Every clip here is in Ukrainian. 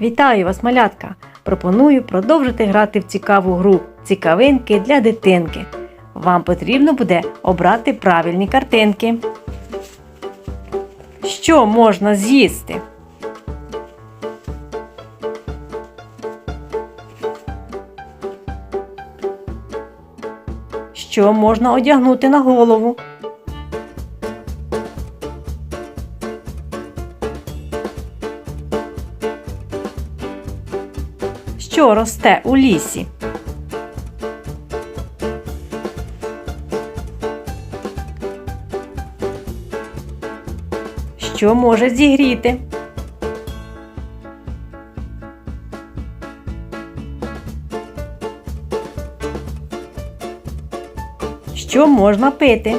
Вітаю вас, малятка! Пропоную продовжити грати в цікаву гру Цікавинки для дитинки. Вам потрібно буде обрати правильні картинки. Що можна з'їсти? Що можна одягнути на голову? Що росте у лісі? Що може зігріти? Що можна пити?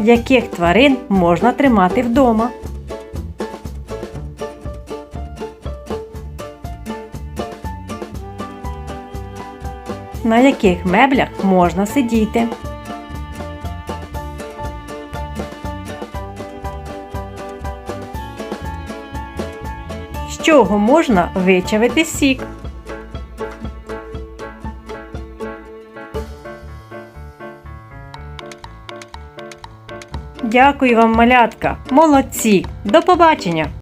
Яких тварин можна тримати вдома? На яких меблях можна сидіти? З чого можна вичавити сік? Дякую вам, малятка. Молодці. До побачення.